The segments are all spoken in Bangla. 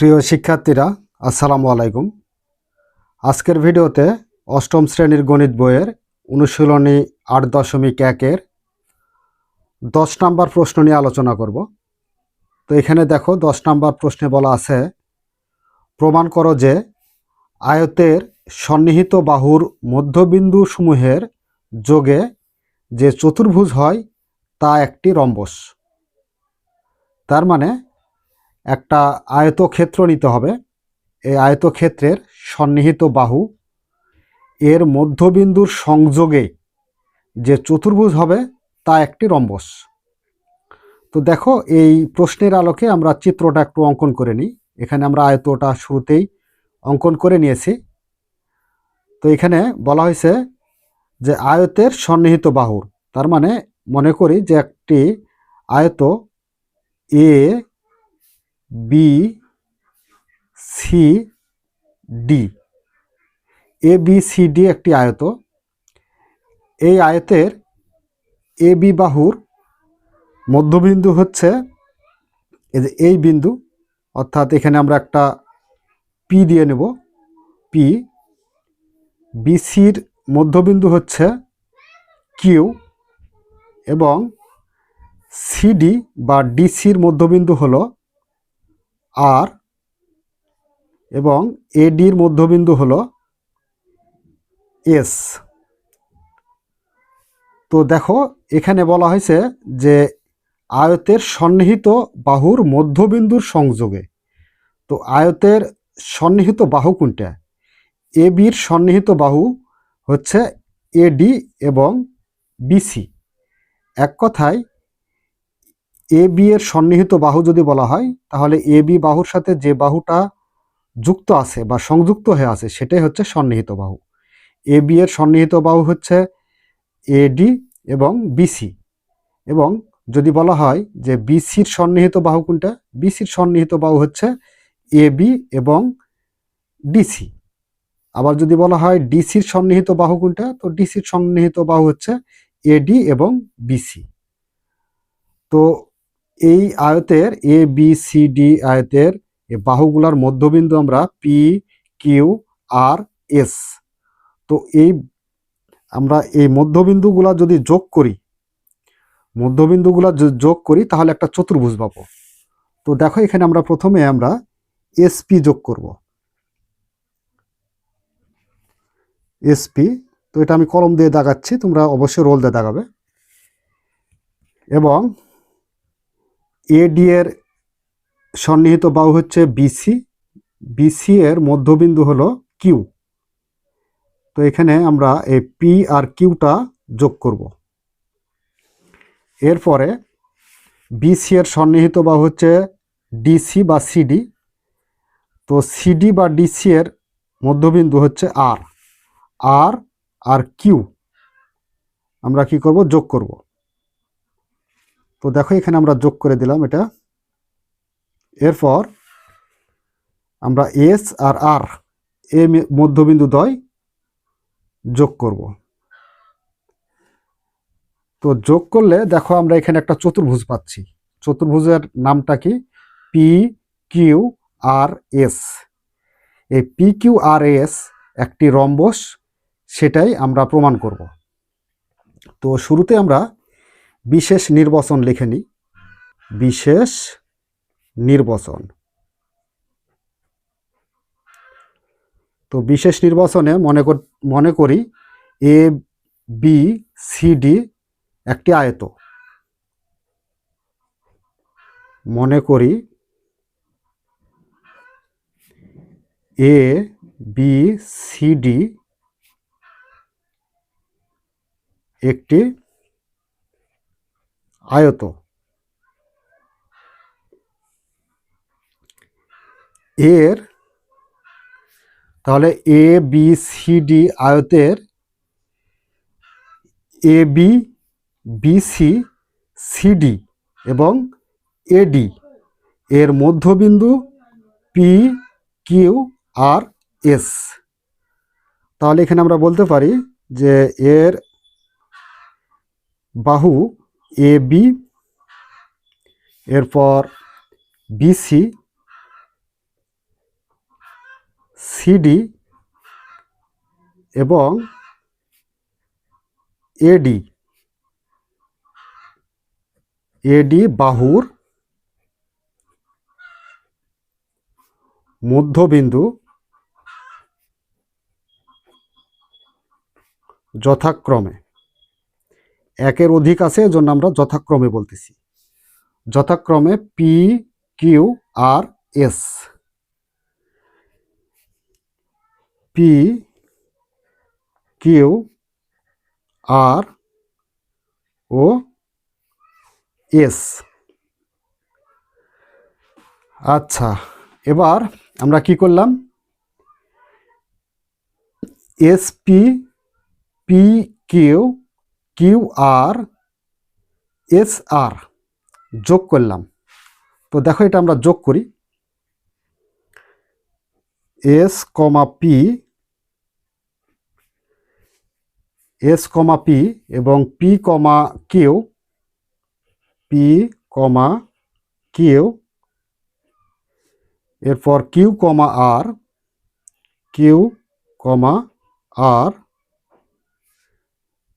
প্রিয় শিক্ষার্থীরা, আসসালামু আলাইকুম। আজকের ভিডিওতে অষ্টম শ্রেণির গণিত বইয়ের অনুশীলনী আট দশমিক একের দশ নাম্বার প্রশ্ন নিয়ে আলোচনা করব। তো এখানে দেখো, দশ নাম্বার প্রশ্নে বলা আছে, প্রমাণ করো যে আয়তের সন্নিহিত বাহুর মধ্যবিন্দু সমূহের যোগে যে চতুর্ভুজ হয়, তা একটি রম্বস। তার মানে একটা আয়তক্ষেত্র নিতে হবে। এই আয়তক্ষেত্রের সন্নিহিত বাহু এর মধ্যবিন্দুর সংযোগে যে চতুর্ভুজ হবে তা একটি রম্বস। তো দেখো, এই প্রশ্নের আলোকে আমরা চিত্রটা একটু অঙ্কন করে নিই। এখানে আমরা আয়তটা শুরুতেই অঙ্কন করে নিয়েছি। তো এখানে বলা হয়েছে যে আয়তের সন্নিহিত বাহুর, তার মানে মনে করি যে একটি আয়ত A B C D A B C D একটি আয়ত। এই আয়তের এ বি বাহুর মধ্যবিন্দু হচ্ছে এই এই বিন্দু, অর্থাৎ এখানে আমরা একটা পি দিয়ে নেব। পি বিসির মধ্যবিন্দু হচ্ছে কিউ এবং সিডি বা ডিসির মধ্যবিন্দু হলো আর এবং এডির মধ্যবিন্দু হলো এস তো দেখো, এখানে বলা হয়েছে যে আয়তের সন্নিহিত বাহুর মধ্যবিন্দুর সংযোগে, তো আয়তের সন্নিহিত বাহু কোনটা? এ বির সন্নিহিত বাহু হচ্ছে এডি এবং বিসি এক কথায় এ বি এর সন্নিহিত বাহু যদি বলা হয়, তাহলে এ বি বাহুর সাথে যে বাহুটা যুক্ত আছে বা সংযুক্ত হয়ে আছে, সেটাই হচ্ছে সন্নিহিত বাহু। এ বি এর সন্নিহিত বাহু হচ্ছে এডি এবং বিসি এবং যদি বলা হয় যে বিসির সন্নিহিত বাহু কোনটা বিসির সন্নিহিত বাহু হচ্ছে এ বি এবং ডিসি আবার যদি বলা হয় ডিসির সন্নিহিত বাহু কোনটা, তো ডিসির সন্নিহিত বাহু হচ্ছে এডি এবং বিসি তো এই আয়তের এ বি সি ডি আয়তের বাহুগুলার মধ্যবিন্দু আমরা পি কিউ আর এস তো এই আমরা এই মধ্যবিন্দুগুলা যদি যোগ করি, মধ্যবিন্দুগুলা যোগ করি, তাহলে একটা চতুর্ভুজ পাবো। তো দেখো এখানে আমরা প্রথমে আমরা এসপি যোগ করব। এসপি তো এটা আমি কলম দিয়ে দাগাচ্ছি, তোমরা অবশ্যই রোল দিয়ে দাগাবে। এবং এডি এর সন্নিহিত বাহু হচ্ছে বিসি বিসি এর মধ্যবিন্দু হলো কিউ তো এখানে আমরা এই পি আর কিউটা যোগ করব। এরপরে বিসি এর সন্নিহিত বাহু হচ্ছে ডিসি বা সিডি তো সিডি বা ডিসি এর মধ্যবিন্দু হচ্ছে আর আর আর কিউ আমরা কি করব? যোগ করব। তো দেখো এখানে আমরা যোগ করে দিলাম এটা। এরপর আমরা এস আর আর এ মধ্যবিন্দু দ্বয় যোগ করব। তো যোগ করলে দেখো আমরা এখানে একটা চতুর্ভুজ পাচ্ছি। চতুর্ভুজের নামটা কি? পি কিউ আর এস এই পি কিউ আর এস একটি রম্বস, সেটাই আমরা প্রমাণ করব। তো শুরুতে আমরা বিশেষ নির্বাচন লিখে নিই বিশেষ নির্বাচন। তো বিশেষ নির্বাচনে মনে কর, মনে করি এ বি সি ডি একটি আয়ত। মনে করি এ বি সি ডি একটি আয়ত। এর, তাহলে এ বি সি ডি আয়তের এ বি বিসি সিডি এবং এডি এর মধ্যবিন্দু পি কিউ আর এস তাহলে এখানে আমরা বলতে পারি যে এর বাহু এ বি এরপর বিসি সিডি এবং এডি এডি বাহুর মধ্যবিন্দু যথাক্রমে। একের অধিক আছে, এজন্য আমরা যথাক্রমে বলতেছি। যথাক্রমে P Q R S P Q R ও এস আচ্ছা এবার আমরা কি করলাম? S P P Q Q R, S R, যোগ করলাম। তো দেখো এটা আমরা যোগ করি। S, comma P, S, comma P এবং P, comma Q, P, comma Q, এরপর Q, comma R, Q, comma R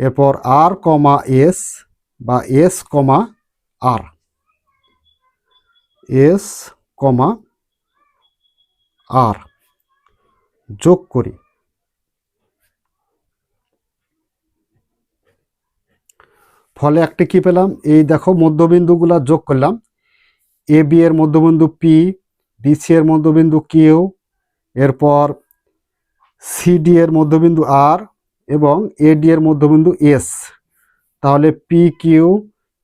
এরপর আর কমা এস বা S comma R S comma R যোগ করি। ফলে একটা কি পেলাম? এই দেখো মধ্যবিন্দুগুলা যোগ করলাম। এ বি এর মধ্যবিন্দু পি বিসি এর মধ্যবিন্দু কিউ এরপর সিডি এর মধ্যবিন্দু আর এবং এডি এর মধ্যবিন্দু এস তাহলে P Q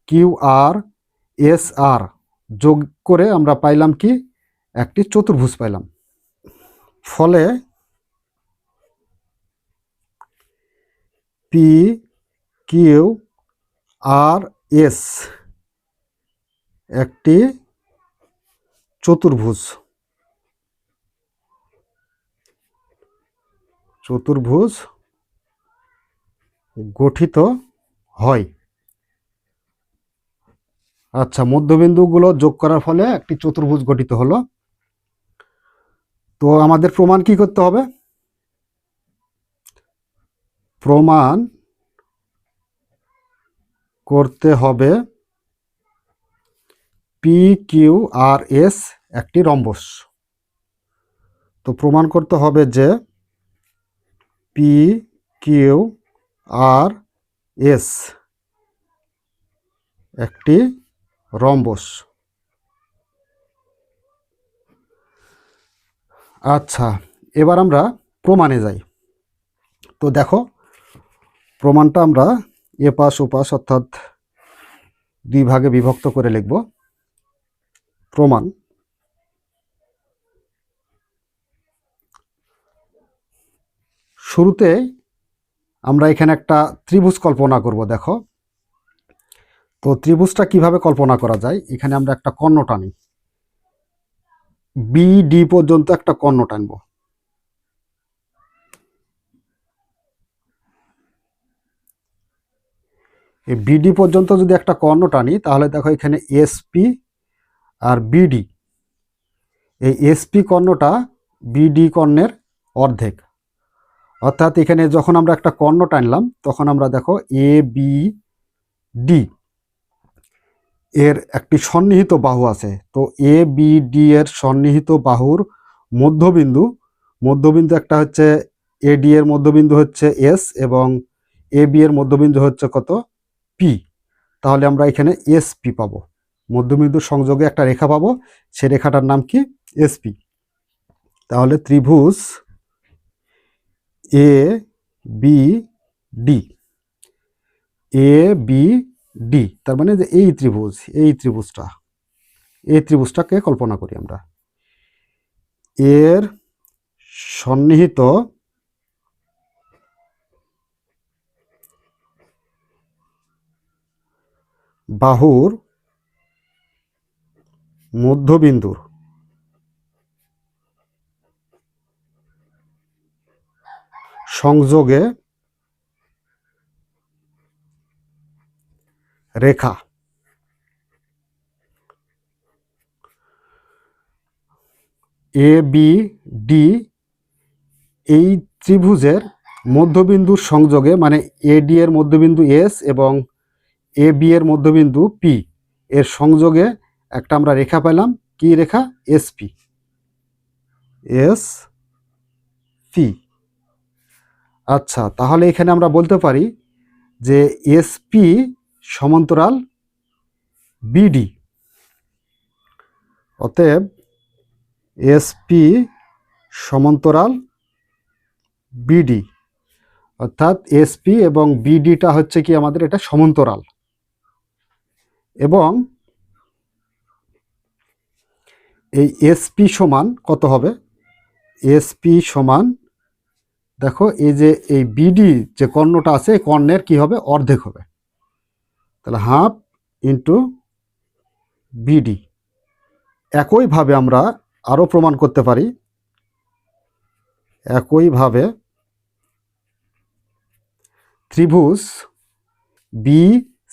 Q R S R যোগ করে আমরা পাইলাম কি? একটি চতুর্ভুজ পাইলাম। ফলে পি কিউ আর এস একটি চতুর্ভুজ। চতুর্ভুজ গঠিত হয়। আচ্ছা মধ্যবিন্দুগুলো যোগ করার ফলে একটি চতুর্ভুজ গঠিত হলো। তো আমাদের প্রমাণ কি করতে হবে? প্রমাণ করতে হবে পি কিউ আর এস একটি রম্বস। তো প্রমাণ করতে হবে যে পি কিউ আর এস, একটি রম্বস। আচ্ছা এবার আমরা প্রমাণে যাই। তো দেখো, প্রমাণটা আমরা এপাশ, ওপাশ অর্থাৎ দুই ভাগে বিভক্ত করে লিখব। প্রমাণ। শুরুতে আমরা এখানে একটা ত্রিভুজ কল্পনা করব, দেখো। তো ত্রিভুজটা কীভাবে কল্পনা করা যায়? এখানে আমরা একটা কর্ণ টানি। বি ডি পর্যন্ত একটা কর্ণ টানব। এই বিডি পর্যন্ত যদি একটা কর্ণ টানি, তাহলে দেখো এখানে এসপি আর বিডি এই এসপি কর্ণটা বিডি কর্ণের অর্ধেক। অর্থাৎ এখানে যখন আমরা একটা কর্ণ টানলাম, তখন আমরা দেখো এ বি ডি এর একটি সন্নিহিত বাহু আছে। তো এ বি ডি এর সন্নিহিত বাহুর মধ্যবিন্দু মধ্যবিন্দু একটা হচ্ছে এ ডি এর মধ্যবিন্দু হচ্ছে এস এবং এ বি এর মধ্যবিন্দু হচ্ছে কত? পি তাহলে আমরা এখানে এস পি পাবো। মধ্যবিন্দুর সংযোগে একটা রেখা পাবো, সে রেখাটার নাম কি? এসপি তাহলে ত্রিভুজ A B D A B D তার মানে যে এই ত্রিভুজ, এই ত্রিভুজটা। এই ত্রিভুজটাকে কল্পনা করি আমরা। এর সন্নিহিত বাহুর মধ্যবিন্দুর সংযোগে রেখা। এ, বি, ডি এই ত্রিভুজের মধ্যবিন্দুর সংযোগে মানে এডি এর মধ্যবিন্দু এস এবং এ, বি এর মধ্যবিন্দু পি এর সংযোগে একটা আমরা রেখা পেলাম। কি রেখা? SP S P. আচ্ছা তাহলে এখানে আমরা বলতে পারি যে এসপি সমান্তরাল বিডি অতএব এসপি সমান্তরাল বিডি অর্থাৎ এসপি এবং বিডিটা হচ্ছে কি আমাদের এটা সমান্তরাল। এবং এই এসপি সমান কত হবে? এসপি সমান দেখো, এই যে, এই বিডি যে কর্ণটা আছে, এই কর্ণের কি হবে? অর্ধেক হবে। তাহলে হাফ ইন্টু বিডি একইভাবে আমরা আরও প্রমাণ করতে পারি। একইভাবে ত্রিভুজ বি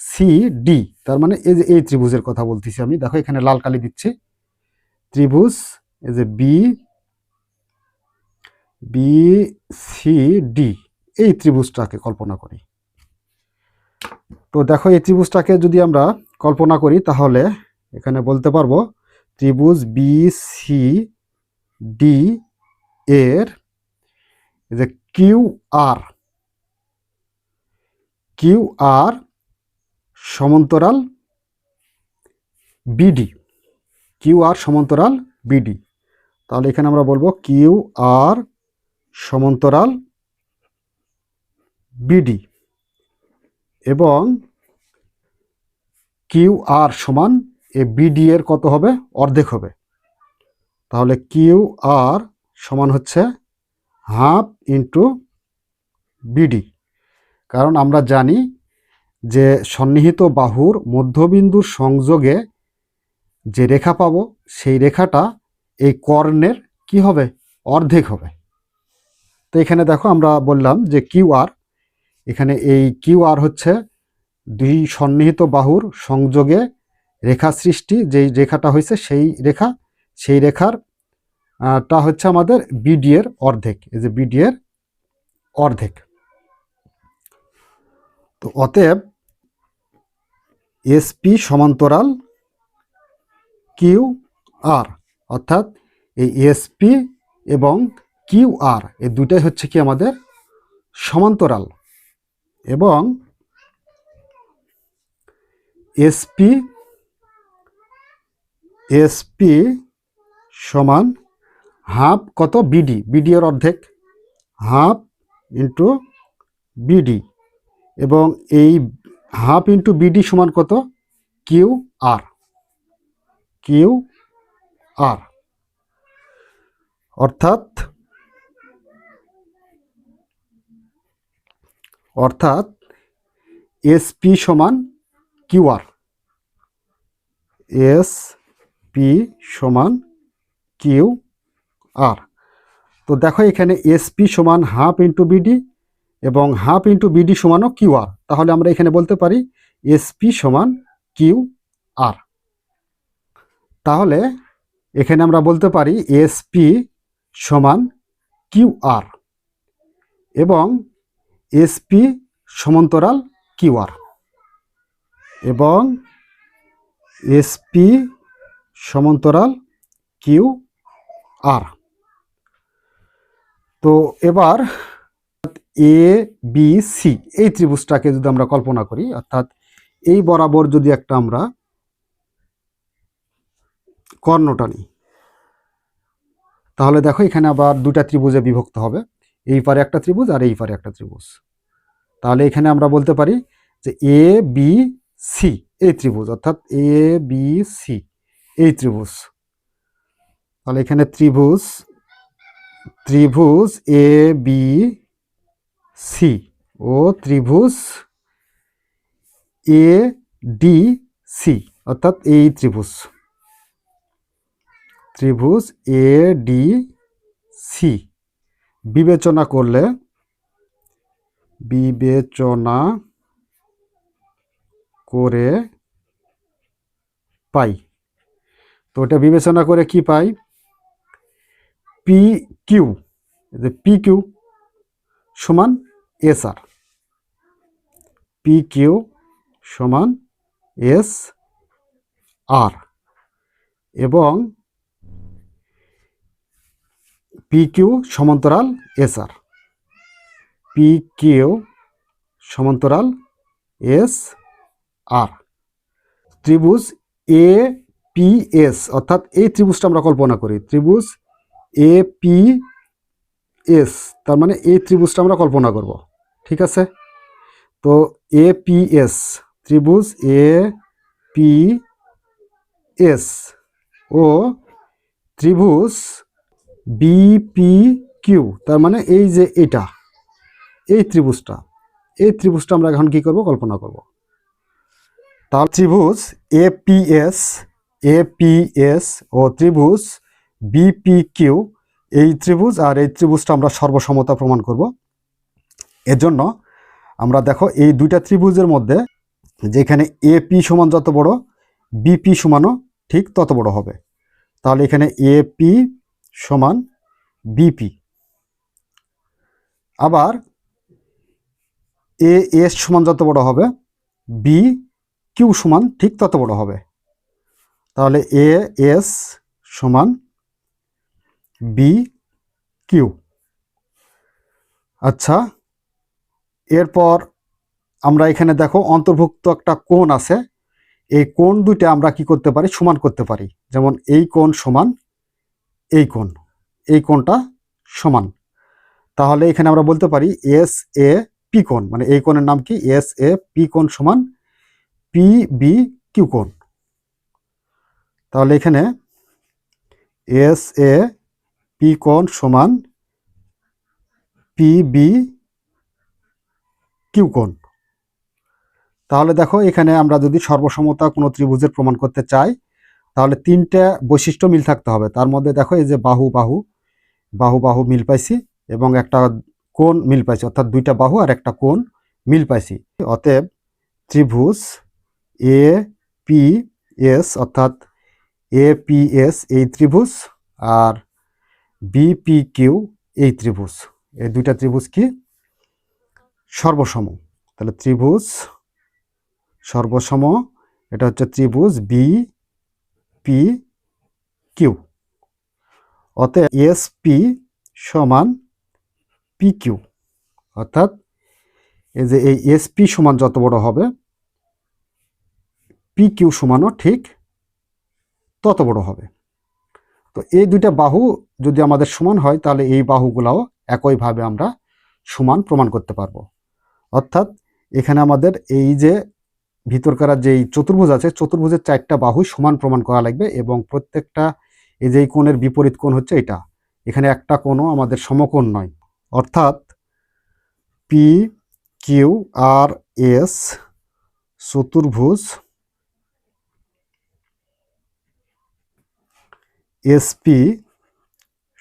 সি ডি তার মানে এই যে, এই ত্রিভুজের কথা বলতেছি আমি। দেখো, এখানে লাল কালি দিচ্ছি। ত্রিভুজ, এই যে বি বি সি ডি এই ত্রিভুজটাকে কল্পনা করি। তো দেখো, এই ত্রিভুজটাকে যদি আমরা কল্পনা করি, তাহলে এখানে বলতে পারব ত্রিভুজ বি সি ডি এর যে কিউ আর কিউ আর সমান্তরাল বিডি কিউ আর সমান্তরাল বিডি তাহলে এখানে আমরা বলব কিউ আর সমান্তরাল বিডি এবং কিউ আর সমান এ বিডি এর কত হবে? অর্ধেক হবে। তাহলে কিউ আর সমান হচ্ছে হাফ ইন্টু বিডি কারণ আমরা জানি যে সন্নিহিত বাহুর মধ্যবিন্দুর সংযোগে যে রেখা পাবো, সেই রেখাটা এই কর্ণের কি হবে? অর্ধেক হবে। তো এখানে দেখো আমরা বললাম যে কিউ আর, এখানে এই কিউ আর হচ্ছে দুই সন্নিহিত বাহুর সংযোগে রেখা সৃষ্টি, যেই রেখাটা হয়েছে সেই রেখা, সেই রেখার টা হচ্ছে আমাদের বিডি এর অর্ধেক, এই যে বিডি এর অর্ধেক। তো অতএব এসপি সমান্তরাল কিউ আর, অর্থাৎ এই এসপি এবং কিউ আর, এই দুটাই হচ্ছে কি আমাদের সমান্তরাল। এবং এসপি এসপি সমান হাফ কত বিডি? বিডি এর অর্ধেক। Half into BD. এবং এই হাফ ইন্টু বিডি সমান কত? Q R. Q R. অর্থাৎ অর্থাৎ এসপি সমান কিউ আর এস পি সমান কিউ আর তো দেখো এখানে এসপি সমান হাফ ইন্টু বিডি এবং হাফ ইন্টু বিডি সমানও কিউ আর তাহলে আমরা এখানে বলতে পারি এসপি সমান কিউ আর তাহলে এখানে আমরা বলতে পারি এসপি সমান কিউ আর এবং এসপি সমান্তরাল কিউ আর এবং এসপি সমান্তরাল কিউ আর তো এবার এ, বি, সি এই ত্রিভুজটাকে যদি আমরা কল্পনা করি, অর্থাৎ এই বরাবর যদি একটা আমরা কর্ণটা নিই, তাহলে দেখো এখানে আবার দুটা ত্রিভুজে বিভক্ত হবে। এই পারে একটা ত্রিভুজ আর এই পারে একটা ত্রিভুজ। তাহলে এখানে আমরা বলতে পারি যে এ বি সি এই ত্রিভুজ, অর্থাৎ এ বি সি এই ত্রিভুজ। তাহলে এখানে ত্রিভুজ ত্রিভুজ এ বি সি ও ত্রিভুজ এ ডি সি অর্থাৎ এই ত্রিভুজ। ত্রিভুজ এ ডি সি বিবেচনা করলে, বিবেচনা করে পাই। তো এটা বিবেচনা করে কি পাই? পি কিউ পি কিউ সমান এস আর পি কিউ সমান এস আর এবং পি কিউ সমান্তরাল এস আর পি কিউ সমান্তরাল এস আর ত্রিভুজ এ পি এস অর্থাৎ এই ত্রিভুজটা আমরা কল্পনা করি। ত্রিভুজ এ পি এস তার মানে এই ত্রিভুজটা আমরা কল্পনা করব। ঠিক আছে? তো এ পি এস ত্রিভুজ এ পি এস ও ত্রিভুজ বিপি কিউ তার মানে এই যে এটা, এই ত্রিভুজটা এই ত্রিভুজটা আমরা এখন কি করব? কল্পনা করব। তার ত্রিভুজ এপিএস এপিএস ও ত্রিভুজ বিপি কিউ এই ত্রিভুজ আর এই ত্রিভুজটা আমরা সর্বসমতা প্রমাণ করব। এর জন্য আমরা দেখো এই দুইটা ত্রিভুজের মধ্যে যেখানে এপি সমান যত বড় বিপি সমানও ঠিক তত বড় হবে। তাহলে এখানে এপি সমান বিপি আবার এ এস সমান যত বড় হবে বি কিউ সমান ঠিক তত বড় হবে। তাহলে এ এস সমান বি কিউ আচ্ছা এরপর আমরা এখানে দেখো অন্তর্ভুক্ত একটা কোণ আছে। এই কোণ দুইটা আমরা কি করতে পারি? সমান করতে পারি। যেমন এই কোণ সমান এই কোণ, এই কোণটা সমান। তাহলে এখানে আমরা বলতে পারি এস এ পি কোণ মানে এই কোণের নাম কি? এস এ পি কোণ সমান পি বি কিউ কোণ। তাহলে এখানে এস এ পি কোণ সমান পি বি কিউ কোণ। তাহলে দেখো এখানে আমরা যদি সর্বসমতা কোনো ত্রিভুজের প্রমাণ করতে চাই তাহলে তিনটা বৈশিষ্ট্য মিল থাকতে হবে। তার মধ্যে দেখো এই যে বাহু বাহু বাহু বাহু মিল পাইছি এবং একটা কোণ মিল পাইছি। অর্থাৎ দুইটা বাহু আর একটা কোণ মিল পাইছি। অতএব ত্রিভুজ এ, পি, এস অর্থাৎ এ, পি, এস এই ত্রিভুজ আর বিপি কিউ এই ত্রিভুজ। এই দুইটা ত্রিভুজ কি? সর্বসম। তাহলে ত্রিভুজ সর্বসম, এটা হচ্ছে ত্রিভুজ বি পি কিউ অতএব এস পি সমান পি কিউ অর্থাৎ এই যে এই এস পি সমান যত বড় হবে পি কিউ সমানও ঠিক তত বড় হবে। তো এই দুইটা বাহু যদি আমাদের সমান হয়, তাহলে এই বাহুগুলাও একইভাবে আমরা সমান প্রমাণ করতে পারব। অর্থাৎ এখানে আমাদের এই যে ভিতরকার যেই চতুর্ভুজ আছে, চতুর্ভুজের চারটা বাহুই সমান প্রমাণ করা লাগবে এবং প্রত্যেকটা এই যে কোণের বিপরীত কোণ হচ্ছে এটা। এখানে একটা কোণও আমাদের সমকোণ নয়। অর্থাৎ পি কিউ আর এস চতুর্ভুজ এসপি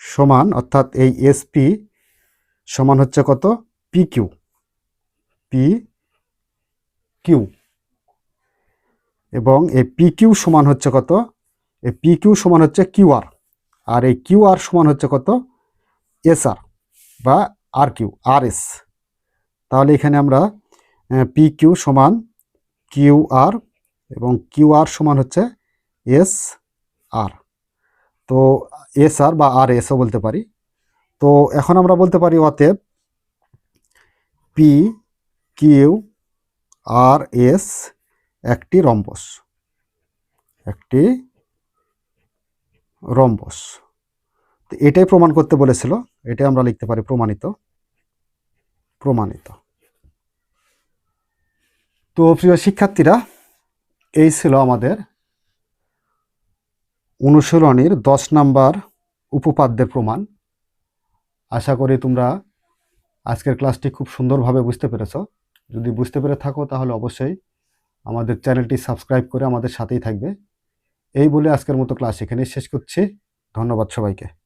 সমান, অর্থাৎ এই এসপি সমান হচ্ছে কত? পি কিউ পি কিউ এবং এই পি কিউ সমান হচ্ছে কত? এই পি কিউ সমান হচ্ছে কিউ আর এই কিউ আর সমান হচ্ছে কত? এস আর বা আর কিউ আর এস তাহলে এখানে আমরা পি কিউ সমান কিউ আর এবং কিউ আর সমান হচ্ছে এস আর তো এস আর বা আর এসও বলতে পারি। তো এখন আমরা বলতে পারি অতএব পি কিউ আর এস একটি রম্বস একটি রম্বস। তো এটাই প্রমাণ করতে বলেছিল, এটাই আমরা লিখতে পারি প্রমাণিত প্রমাণিত। তো প্রিয় শিক্ষার্থীরা, এই ছিল আমাদের অনুশীলনীর দশ নাম্বার উপপাদ্যের প্রমাণ। আশা করি তোমরা আজকের ক্লাসটি খুব সুন্দরভাবে বুঝতে পেরেছ। যদি বুঝতে পেরে থাকো তাহলে অবশ্যই আমাদের চ্যানেলটি সাবস্ক্রাইব করে আমাদের সাথেই থাকবে। এই বলে আজকের মতো ক্লাস এখানেই শেষ করছি। ধন্যবাদ সবাইকে।